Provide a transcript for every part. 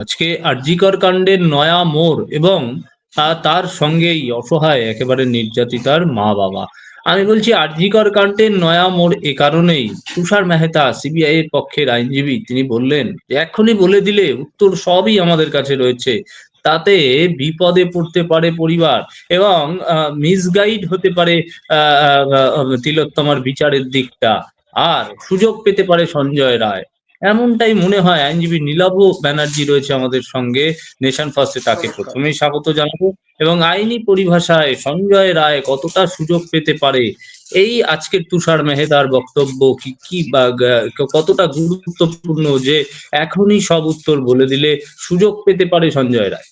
আজকে আরজিকর কাণ্ডের নয়া মোড় এবং তার সঙ্গেই অসহায়, একেবারে নির্যাতিতার মা বাবা। আমি বলছি, আরজিকর কাণ্ডের নয়া মোড় এ কারণেই তুষার মেহতা সিবিআই এর পক্ষের আইনজীবী, তিনি বললেন এখনই বলে দিলে উত্তর সবই আমাদের কাছে রয়েছে। তাতে বিপদে পড়তে পারে পরিবার এবং মিসগাইড হতে পারে তিলোত্তমার বিচারের দিকটা। আর সুযোগ পেতে পারে সঞ্জয় রায়। এমনটাই মনে হয় আইনজীবী নীলাভ ব্যানার্জি রয়েছে আমাদের সঙ্গে। নেশন ফার্স্টে তাকে। প্রথমেই স্বাগত জানাব। এবং আইনি পরিভাষায় সঞ্জয় রায় কতটা সুযোগ পেতে পারে? এই আজকের তুষার মেহেদার বক্তব্য কি কি বা কতটা গুরুত্বপূর্ণ যে এখনই সব উত্তর বলে দিলে সুযোগ পেতে পারে সঞ্জয় রায়?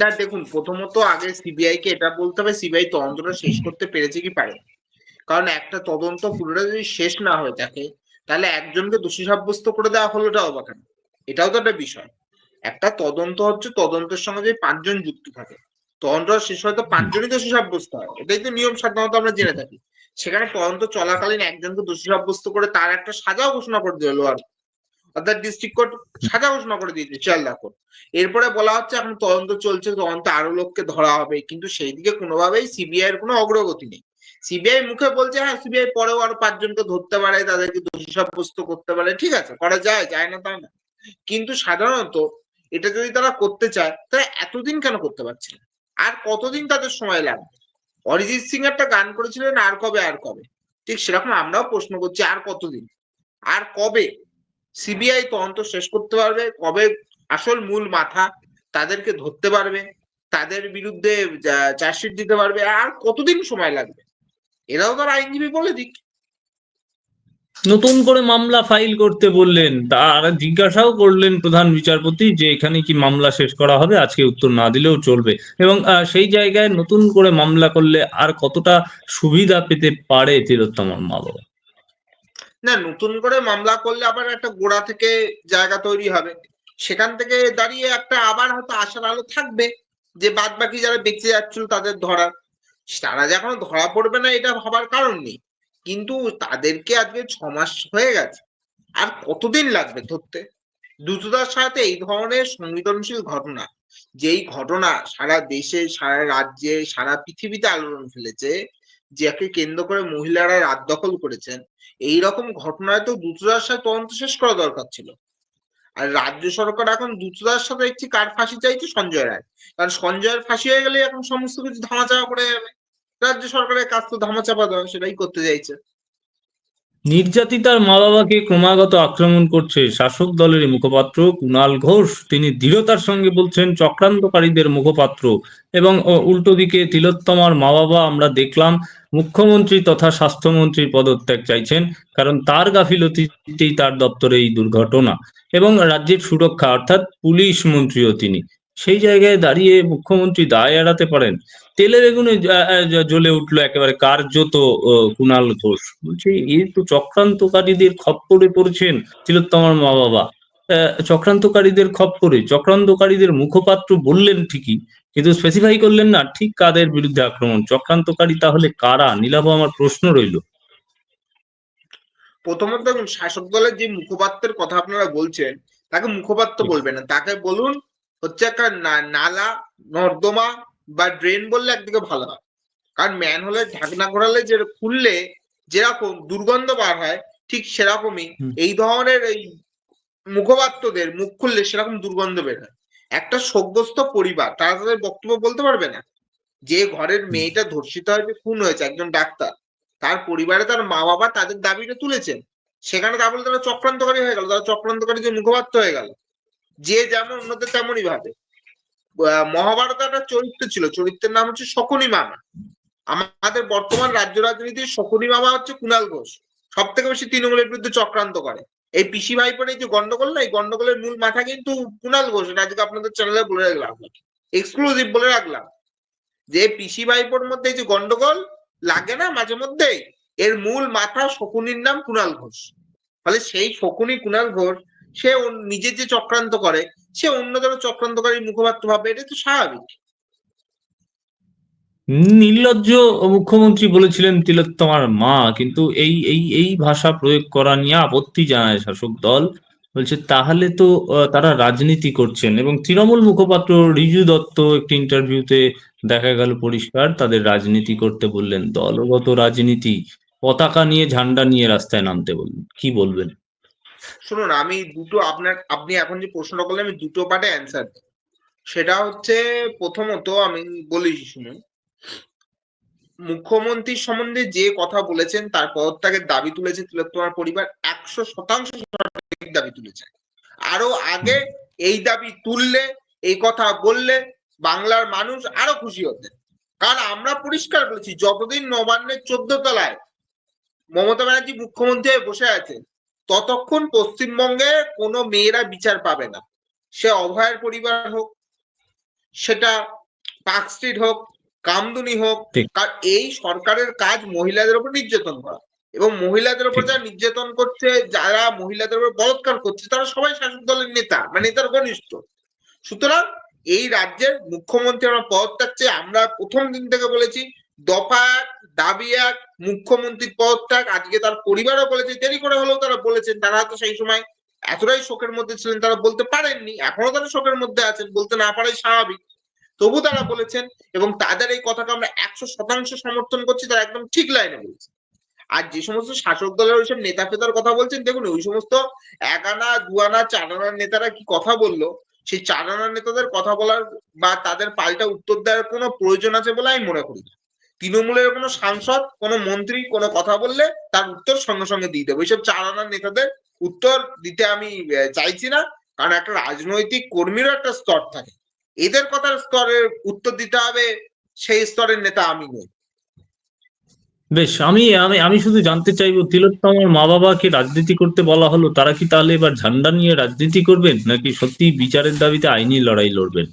না দেখুন প্রথমত আগে সিবিআই কে এটা বলতে হবে সিবিআই তদন্তটা শেষ করতে পেরেছে কি পারে কারণ একটা তদন্ত পুরোটা যদি শেষ না হয়ে থাকে তাহলে একজনকে দোষী সাব্যস্ত করে দেওয়া হলোটা অবাক? এটাও তো একটা বিষয়। একটা তদন্ত হচ্ছে, তদন্তের সঙ্গে যে পাঁচজন যুক্ত থাকে। তদন্ত শেষ হয় তো পাঁচজনই দোষী সাব্যস্ত হয়। এটাই তো নিয়ম, সাধারণত আমরা জেনে থাকি। সেখানে তদন্ত চলাকালীন একজনকে দোষী সাব্যস্ত করে তার একটা সাজাও ঘোষণা করে দিল আর অর্থাৎ ডিস্ট্রিক্ট কোর্ট সাজা ঘোষণা করে দিয়েছে, শিয়ালদা কোর্ট। এরপরে বলা হচ্ছে, এখন তদন্ত চলছে, তদন্ত আরও লোককে ধরা হবে। কিন্তু সেই দিকে কোনোভাবেই সিবিআই এর কোনো অগ্রগতি নেই। সিবিআই মুখে বলছে হ্যাঁ সিবিআই পরেও আরও পাঁচজনকে ধরতে পারে, তাদেরকে দোষী সাব্যস্ত করতে পারে, ঠিক আছে, করা যায় যায় না তা না। কিন্তু সাধারণত এটা যদি তারা করতে চায় তাহলে এতদিন কেন করতে পারছে না? আর কতদিন তাদের সময় লাগবে? অরিজিৎ সিং একটা গান করেছিলেন, আর কবে আর কবে? ঠিক সেরকম আমরাও প্রশ্ন করছি, আর কতদিন? আর কবে? সিবিআই তদন্ত শেষ করতে পারবে, কবে আসল মূল মাথা তাদেরকে ধরতে পারবে, তাদের বিরুদ্ধে চার্জশিট দিতে পারবে, আর কতদিন সময় লাগবে? এরাও তার আইনজীবী বলে দিক। নতুন করে মামলা ফাইল করতে বললেন। তার জিজ্ঞাসাও করলেন প্রধান বিচারপতি যে এখানে কি মামলা শেষ করা হবে আজকে উত্তর না দিলেও চলবে। এবং সেই জায়গায় নতুন করে মামলা করলে আর কতটা সুবিধা পেতে পারে তিলোত্তমার মা বাবা? না নতুন করে মামলা করলে আবার একটা গোড়া থেকে জায়গা তৈরি হবে। সেখান থেকে দাঁড়িয়ে একটা আবার হয়তো আশার আলো থাকবে যে বাদ বাকি যারা বেঁচে যাচ্ছিল তাদের ধরার। তারা যে এখনও ধরা পড়বে না, এটা ভাবার কারণ নেই। কিন্তু তাদেরকে আজকে ছ মাস হয়ে গেছে। আর কতদিন লাগবে ধরতে? দ্রুততার সাথে এই ধরনের সংবেদনশীল ঘটনা, যেই ঘটনা সারা দেশে, সারা রাজ্যে, সারা পৃথিবীতে আলোড়ন ফেলেছে, যাকে কেন্দ্র করে মহিলারা রাত দখল করেছেন, এই রকম ঘটনায় তো দ্রুততার সাথে তদন্ত শেষ করা দরকার ছিল। আর রাজ্য সরকার এখন দ্রুততার সাথে একটি কার ফাঁসি চাইছে সঞ্জয় রায়। কারণ সঞ্জয়ের ফাঁসি হয়ে গেলে এখন সমস্ত কিছু ধামাচাপা পড়ে যাবে। রাজ্য সরকারের কাজ তো ধামাচাপা দেওয়া, সেটাই করতে চাইছে। নির্যাতিতার মা বাবাকে ক্রমাগত আক্রমণ করছে শাসক দলের মুখপাত্র কুণাল ঘোষ। তিনি দৃঢ়তার সঙ্গে বলছেন, চক্রান্তকারীদের মুখপাত্র। এবং উল্টো দিকে তিলোত্তমার মা বাবা আমরা দেখলাম, মুখ্যমন্ত্রী তথা স্বাস্থ্যমন্ত্রীর পদত্যাগ চাইছেন, কারণ তার গাফিলতিতেই তার দপ্তরে এই দুর্ঘটনা। এবং, রাজ্যের সুরক্ষা, অর্থাৎ পুলিশ মন্ত্রীও তিনি। সেই জায়গায় দাঁড়িয়ে মুখ্যমন্ত্রী দায় এড়াতে পারেন। তেলে বেগুনে জ্বলে উঠল একেবারে কার্যত কুণাল ঘোষ। বলছি এই তো চক্রান্তকারীদের খপ্পরে পড়েছেন তিলোত্তমার মা বাবা চক্রান্তকারীদের খপ্পরে চক্রান্তকারীদের মুখপাত্র বললেন ঠিকই কিন্তু স্পেসিফাই করলেন না ঠিক কাদের বিরুদ্ধে আক্রমণ? চক্রান্তকারী তাহলে কারা? নীলাভ আমার প্রশ্ন রইল। প্রথমত শাসক দলের যে মুখপাত্রের কথা আপনারা বলছেন তাকে মুখপাত্র বলবেন না। তাকে বলুন হচ্ছে একটা নালা নর্দমা বা ড্রেন বললে একদিকে ভালো হয়। কারণ ম্যান হলে ঢাকনা ঘোরালে যে খুললে যেরকম দুর্গন্ধ বার হয় ঠিক সেরকমই এই ধরনের এই মুখপাত্রদের মুখ খুললে সেরকম দুর্গন্ধ বের হয়। একটা সভ্যস্ত পরিবার তারা তাদের বক্তব্য বলতে পারবে না? যে ঘরের মেয়েটা ধর্ষিত হয়েছে খুন হয়েছে একজন ডাক্তার তার পরিবারে তার মা বাবা তাদের দাবিটা তুলেছেন। সেখানে তা বলে তারা চক্রান্তকারী হয়ে গেল তারা চক্রান্তকারী যে মুখপাত্র হয়ে গেল। যে যেমন অন্যদের তেমনই ভাবে। মহাভারতে একটা চরিত্র ছিল, চরিত্রের নাম হচ্ছে শকুনি মামা। আমাদের বর্তমান রাজ্য রাজনীতির শকুনি মামা হচ্ছে কুণাল ঘোষ। সব থেকে বেশি তৃণমূলের বিরুদ্ধে চক্রান্ত করে। এই পিসি ভাইপোর এই যে গন্ডগোল না, এই গন্ডগোলের মূল মাথা কিন্তু কুণাল ঘোষ। এটা আজকে আপনাদের চ্যানেলে বলে রাখলাম। এক্সক্লুসিভ বলে রাখলাম। যে পিসি ভাইপোর মধ্যে এই যে গন্ডগোল লাগে না মাঝে মধ্যে এর মূল মাথা শকুনির নাম কুণাল ঘোষ। ফলে সেই শকুনি কুণাল ঘোষ সে নিজের যে চক্রান্ত করে, সে অন্য অন্যদের চক্রান্তকারী মুখপাত্র ভাবে এটা তো স্বাভাবিক। নির্লজ্জ মুখ্যমন্ত্রী বলেছিলেন তিলোত্তমার মা, কিন্তু এই এই এই ভাষা প্রয়োগ করা নিয়ে আপত্তি জানায় শাসক দল। বলছে, তাহলে তো তারা রাজনীতি করছেন এবং তৃণমূল মুখপাত্র রিজু দত্ত একটি ইন্টারভিউতে দেখা গেল পরিষ্কার, তাদের রাজনীতি করতে বললেন দলগত রাজনীতি। পতাকা নিয়ে ঝান্ডা নিয়ে রাস্তায় নামতে বললেন। কি বলবেন? শুনুন, আমি দুটো আপনার, আপনি এখন যে প্রশ্নটা করলেন, আমি দুটো পার্টে অ্যান্সার দেব। সেটা হচ্ছে প্রথমত আমি বলি শুনুন মুখ্যমন্ত্রীর সম্বন্ধে যে কথা বলেছেন, তার পদত্যাগের দাবি তুলেছে তিলোত্তমার পরিবার, একশো শতাংশ দাবি তুলেছে। আরও আগে এই দাবি তুললে, এই কথা বললে বাংলার মানুষ আরও খুশি হতেন কারণ আমরা পরিষ্কার বলেছি, যতদিন নবান্নের চোদ্দ তলায় মমতা ব্যানার্জি মুখ্যমন্ত্রী হয়ে বসে আছেন ততক্ষণ পশ্চিমবঙ্গে কোনো মেয়েরা বিচার পাবে না সে অভয়ের পরিবার হোক সেটা পার্ক স্ট্রিট হোক কামদুনি হোক। কারণ এই সরকারের কাজ মহিলাদের উপর নির্যাতন করা এবং মহিলাদের উপর। যারা নির্যাতন করছে যারা মহিলাদের উপর বলৎকার করছে তারা সবাই শাসক দলের নেতা মানে নেতার ঘনিষ্ঠ সুতরাং এই রাজ্যের মুখ্যমন্ত্রী আমরা পদত্যাগ চাই আমরা প্রথম দিন থেকে বলেছি দফা দাবি এক মুখ্যমন্ত্রীর পদত্যাগ আজকে তার পরিবারও বলেছে, দেরি করে হলেও তারা বলেছেন, তারা তো সেই সময় এতটাই শোকের মধ্যে ছিলেন, তারা বলতে পারেননি, এখনও তারা শোকের মধ্যে আছেন, বলতে না পারাই স্বাভাবিক। তবু তারা বলেছেন এবং তাদের এই কথাকে আমরা একশো শতাংশ সমর্থন করছি, তারা একদম ঠিক লাইনে বলছে। আর যে সমস্ত শাসক দলের ওইসব নেতা ফেতার কথা বলছেন, দেখুন, ওই সমস্ত এক আনা, দু আনা, চার আনার নেতারা কি কথা বলল? সেই চার আনার নেতাদের কথা বলার বা তাদের পাল্টা উত্তর দেওয়ার কোনো প্রয়োজন আছে বলে আমি মনে করি না। তৃণমূলের কোনো সাংসদ কোনো মন্ত্রী কোনো কথা বললে তার উত্তর সঙ্গে সঙ্গে দিয়ে দেবো। এইসব চার আনার নেতাদের উত্তর দিতে আমি চাইছি না। কারণ একটা রাজনৈতিক কর্মীরও একটা স্তর থাকে। এদের কথার স্তরের উত্তর দিতে হবে সেই স্তরের নেতা আমি নই। বেশ আমি আমি আমি শুধু জানতে চাইব তিলোত্তমার মা বাবাকে রাজনীতি করতে বলা হলো তারা কি তাহলে এবার ঝান্ডা নিয়ে রাজনীতি করবেন নাকি সত্যি বিচারের দাবিতে আইনি লড়াই লড়বেন?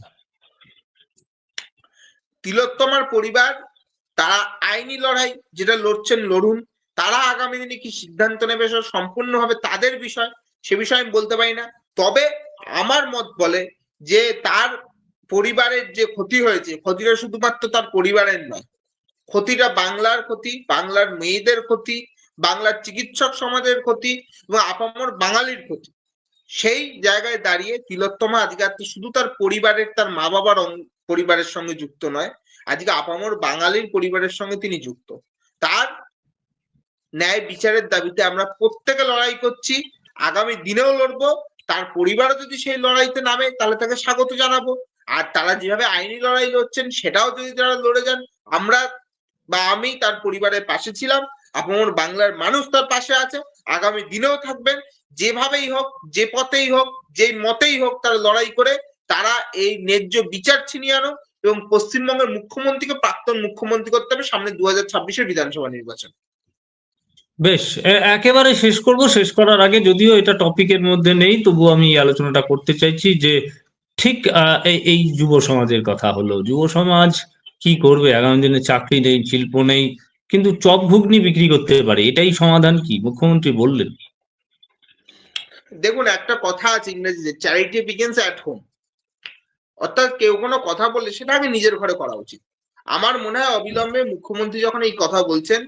তিলোত্তমার পরিবার তারা আইনি লড়াই যেটা লড়ছেন লড়ুন, তারা আগামী দিনে কি সিদ্ধান্ত নেবে সেটা সম্পূর্ণভাবে তাদের বিষয়, সে বিষয়ে আমি বলতে পারি না। তবে আমার মত বলে যে তার পরিবারের যে ক্ষতি হয়েছে, ক্ষতিটা শুধুমাত্র তার পরিবারের নয়, ক্ষতিটা বাংলার ক্ষতি, বাংলার মেয়েদের ক্ষতি, বাংলার চিকিৎসক সমাজের ক্ষতি এবং আপামর বাঙালির ক্ষতি। সেই জায়গায় দাঁড়িয়ে তিলোত্তমা আজকে শুধু তার পরিবারের, তার মা বাবার পরিবারের সঙ্গে যুক্ত নয় আজকে আপামর বাঙালির পরিবারের সঙ্গে তিনি যুক্ত। তার ন্যায় বিচারের দাবিতে আমরা প্রত্যেকে লড়াই করছি, আগামী দিনেও লড়বো, তার পরিবারও যদি সেই লড়াইতে নামে, তাহলে তাকে স্বাগত জানাব। আর তারা যেভাবে আইনি লড়াই লড়ছেন, সেটাও যদি তারা লড়ে যান, আমরা বা আমি তার পরিবারের পাশে ছিলাম, আপামর বাংলার মানুষ তার পাশে আছে, আগামী দিনেও থাকবেন। যেভাবেই হোক, যে পথেই হোক যে মতেই হোক তারা লড়াই করে, তারা এই ন্যায্য বিচার ছিনিয়ে আনো এবং পশ্চিমবঙ্গের মুখ্যমন্ত্রীকে প্রাক্তন মুখ্যমন্ত্রী করতে হবে সামনে দু হাজার ছাব্বিশের বিধানসভা নির্বাচন। বেশ একেবারে শেষ করব। শেষ করার আগে যদিও এটা টপিকের মধ্যে নেই তবু আমি এই আলোচনাটা করতে চাইছি যে ঠিক এই যুব সমাজের কথা হলো। যুব সমাজ কি করবে? আগামী দিনে চাকরি নেই শিল্প নেই কিন্তু চপ ঘুগনি বিক্রি করতে পারে এটাই সমাধান কি? মুখ্যমন্ত্রী বললেন। দেখুন একটা কথা আছে ইংরেজিতে চ্যারিটি বিগিনস অ্যাট হোম অর্থাৎ কেউ কোনো কথা বললে সেটা আগে নিজের ঘরে করা উচিত। আমার মনে হয় অবিলম্বে মুখ্যমন্ত্রী যখন এই কথা বলছেন,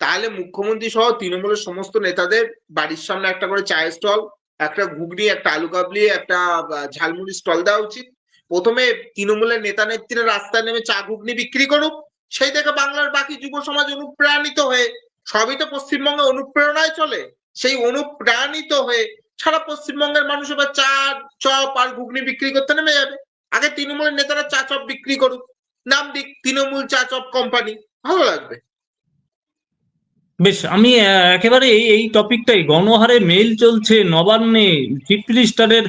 তাহলে মুখ্যমন্ত্রী সহ তৃণমূলের সমস্ত নেতাদের বাড়ির সামনে একটা করে চায়ের স্টল, একটা ঘুগনি, একটা আলু কাবলি, একটা ঝালমুড়ি স্টল দেওয়া উচিত। প্রথমে তৃণমূলের নেতা নেত্রীরা রাস্তায় নেমে চা ঘুগনি বিক্রি করুক, সেই থেকে বাংলার বাকি যুব সমাজ অনুপ্রাণিত হয়ে, সবই তো পশ্চিমবঙ্গে অনুপ্রেরণায় চলে, সেই অনুপ্রাণিত হয়ে সারা পশ্চিমবঙ্গের মানুষ এবার চা, চপ আর ঘুগনি বিক্রি করতে নেমে যাবে। আগে তৃণমূলের নেতারা চা চপ বিক্রি করুক। নাম দিক, তৃণমূল চা চপ কোম্পানি ভালো লাগবে। বেশ, আমি একেবারে এই এই টপিকটাই গণহারে মেল চলছে নবান্নে চিফ মিনিস্টারের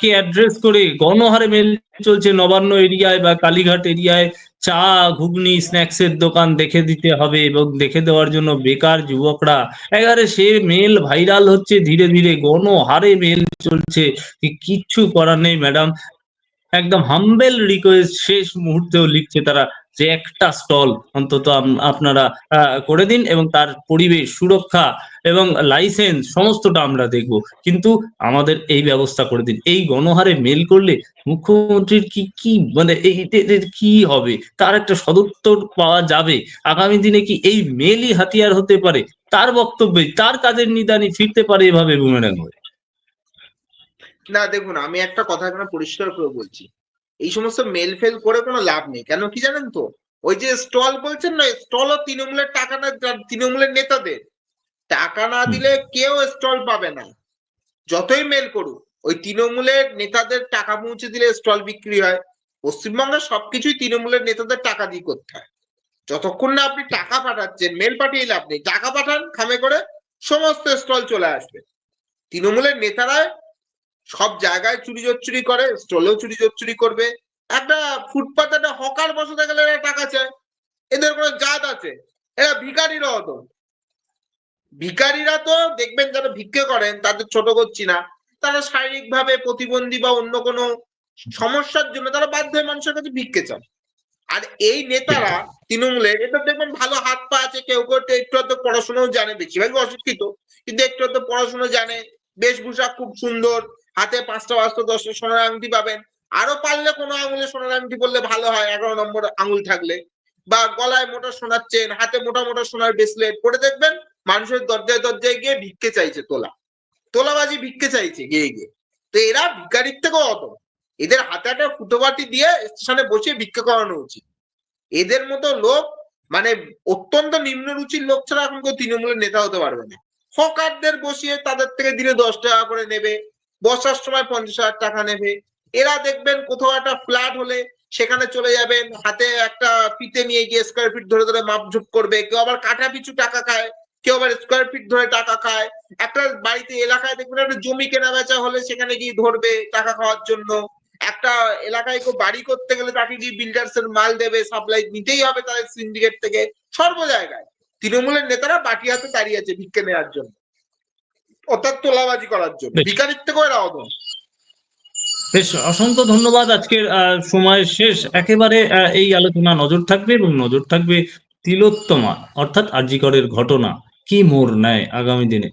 কে অ্যাড্রেস করে, গণহারে মেল চলছে নবান্ন এরিয়ায় বা কালীঘাট এরিয়ায়, চা, ঘুগনি স্ন্যাক্সের দোকান দেখে দিতে হবে এবং দেখে দেওয়ার জন্য বেকার যুবকরা। একেবারে সে মেল ভাইরাল হচ্ছে, ধীরে ধীরে গণহারে মেল চলছে। কিচ্ছু করার নেই ম্যাডাম একদম হাম্বেল রিকোয়েস্ট শেষ মুহূর্তেও লিখছে তারা যে একটা স্টল অন্তত আপনারা করে দিন এবং তার পরিবেশ, সুরক্ষা এবং লাইসেন্স সমস্তটা আমরা দেখব। কিন্তু আমাদের এই ব্যবস্থা করে দিন। এই গণহারে মেল করলে মুখ্যমন্ত্রীর কি কি মানে কি হবে? তার একটা সদুত্তর পাওয়া যাবে। আগামী দিনে কি এই মেলই হাতিয়ার হতে পারে? তার বক্তব্যে তার কাজের নিদানি ফিরতে পারে এভাবে বুমেরাং হয়ে। না দেখুন আমি একটা কথা এখানে পরিষ্কার করে বলছি। এই সমস্ত মেল ফেল করে কোনো লাভ নেই। কেন কি জানেন তো? ওই যে স্টল বলছেন না স্টলও তৃণমূলের টাকা না তৃণমূলের নেতাদের। টাকা না দিলে কেউ স্টল পাবে না। যতই মেল করুক ওই তৃণমূলের নেতাদের টাকা পৌঁছে দিলে স্টল বিক্রি হয়। পশ্চিমবঙ্গের সবকিছুই তৃণমূলের নেতাদের টাকা দিয়ে করতে হয়। যতক্ষণ না আপনি টাকা পাঠাচ্ছেন মেল পাঠিয়ে লাভ নেই। টাকা পাঠান খামে করে সমস্ত স্টল চলে আসবে। তৃণমূলের নেতারা সব জায়গায় চুরি চুরি করে স্টলেও চুরি চুরি করবে। একটা ফুটপাতে একটা হকার বসাতে গেলে এরা টাকা চায়। এদের কোনো জাত আছে। এরা ভিখারিরা হতো। ভিখারিরা তো দেখবেন যারা ভিক্ষে করেন, তাদের ছোট করছি না। তারা শারীরিক ভাবে প্রতিবন্ধী বা অন্য কোনো সমস্যার জন্য তারা বাধ্য হয়ে মানুষের কাছে ভিক্ষে চান আর এই নেতারা তৃণমূলের এটা দেখবেন ভালো হাত পা আছে, কেউ কেউ একটু হয়তো পড়াশোনাও জানে, বেশিরভাগই অশিক্ষিত। কিন্তু একটু হয়তো পড়াশোনা জানে। বেশভূষা খুব সুন্দর হাতে পাঁচটা পাঁচটা দশটা সোনার আংটি পাবেন। আরও পারলে কোনো আঙুলে সোনার আংটি পরলে ভালো হয়, এগারো নম্বর আঙুল থাকলে। বা গলায় মোটা সোনার চেন হাতে মোটা মোটা সোনার ব্রেসলেট পরে দেখবেন মানুষের দরজায় দরজায় গিয়ে ভিক্ষে চাইছে তোলা। তোলাবাজি ভিক্ষে চাইছে, গিয়ে গিয়ে। তো এরা ভিকারির থেকেও অত এদের হাতে একটা ফুটোবাটি দিয়ে স্টেশনে বসিয়ে ভিক্ষা করানো উচিত। এদের মতো লোক মানে অত্যন্ত নিম্ন রুচির লোক ছাড়া এখন কেউ তৃণমূলের নেতা হতে পারবে না। হকারদের বসিয়ে তাদের থেকে দিনে দশ টাকা করে নেবে। বসার সময় পঞ্চাশ হাজার টাকা নেবে। এরা দেখবেন কোথাও একটা ফ্ল্যাট হলে সেখানে চলে যাবেন, হাতে একটা ফিতে নিয়ে গিয়ে স্কোয়ার ফিট ধরে ধরে মাপঝুপ করবে, কেউ আবার কাঠা পিছু টাকা খায়, কেউ আবার স্কোয়ার ফিট ধরে টাকা খায়। একটা বাড়িতে এলাকায় দেখবেন একটা জমি কেনা বেচা হলে সেখানে গিয়ে ধরবে টাকা খাওয়ার জন্য। একটা এলাকায় কেউ বাড়ি করতে গেলে তাকে গিয়ে বিল্ডার্স এর মাল দেবে সাপ্লাই নিতেই হবে তাদের সিন্ডিকেট থেকে। সর্ব জায়গায়। তৃণমূলের নেতারা বাটি হাতে দাঁড়িয়ে আছে ভিক্ষে নেওয়ার জন্য। অর্থাৎ তোলাবাজি করার জন্য। বেশ। ভিকারির থেকেও এরা অদম বেশ অসংখ্য ধন্যবাদ আজকের আহ, সময় শেষ। একেবারে এই আলোচনা নজর থাকবে এবং নজর থাকবে তিলোত্তমা অর্থাৎ আর্যিকরের ঘটনা। কি মোর নেয় আগামী দিনে?